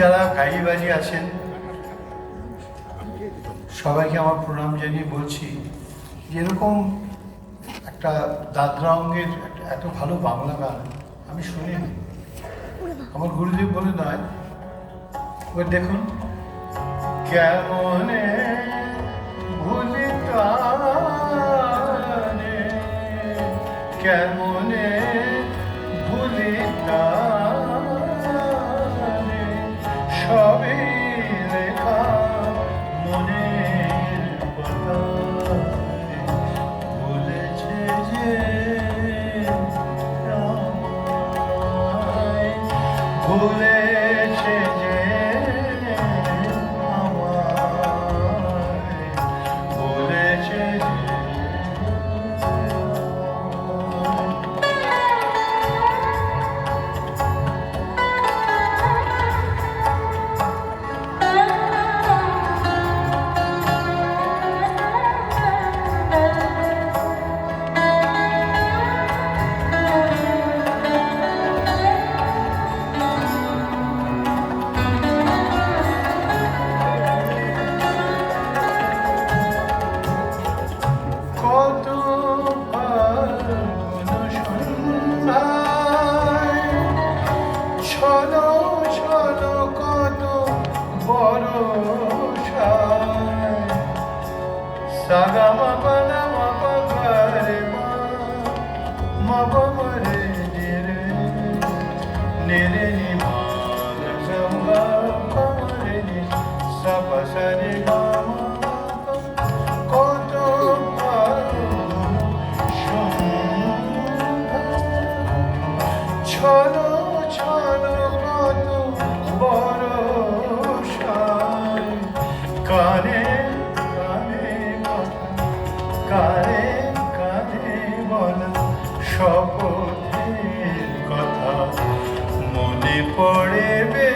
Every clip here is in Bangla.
যারা গাড়ি বাজি আছেন, সবাইকে আমার প্রণাম জানিয়ে বলছি যে এরকম একটা দাদরা অঙ্গের এত ভালো বাংলা গান আমি শুনিনি। আমার গুরুদেব বলে নয়। এবার দেখুন, কেমনে ভুলি তারে কেমনে ভুলি সবই লেখা মনের ভুলেছে যে আমায় Sagama bana mababare mababare dire nere ni ma samba mabare ni. Sabasare mama paru shumka chalo chalo koto boro shai. পড়ে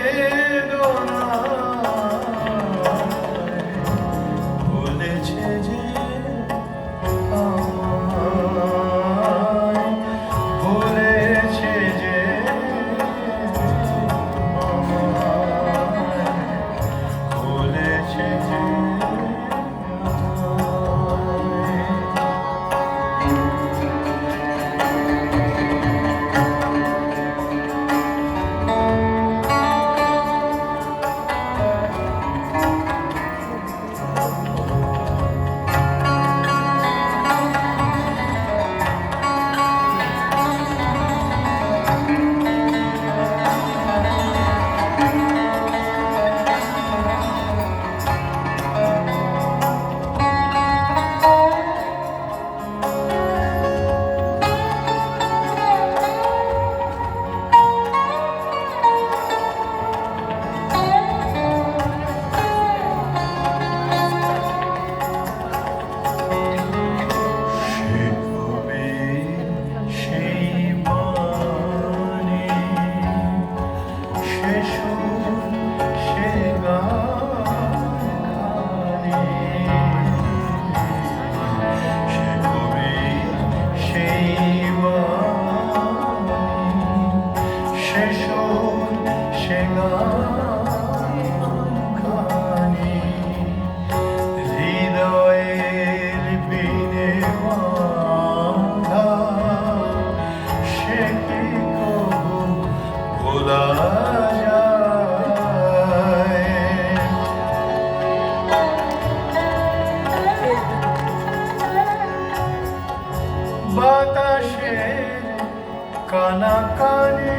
কানা কানে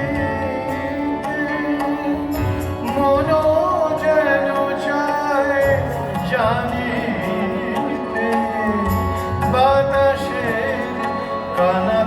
মন যেন চায় জানি বাতাসের কানা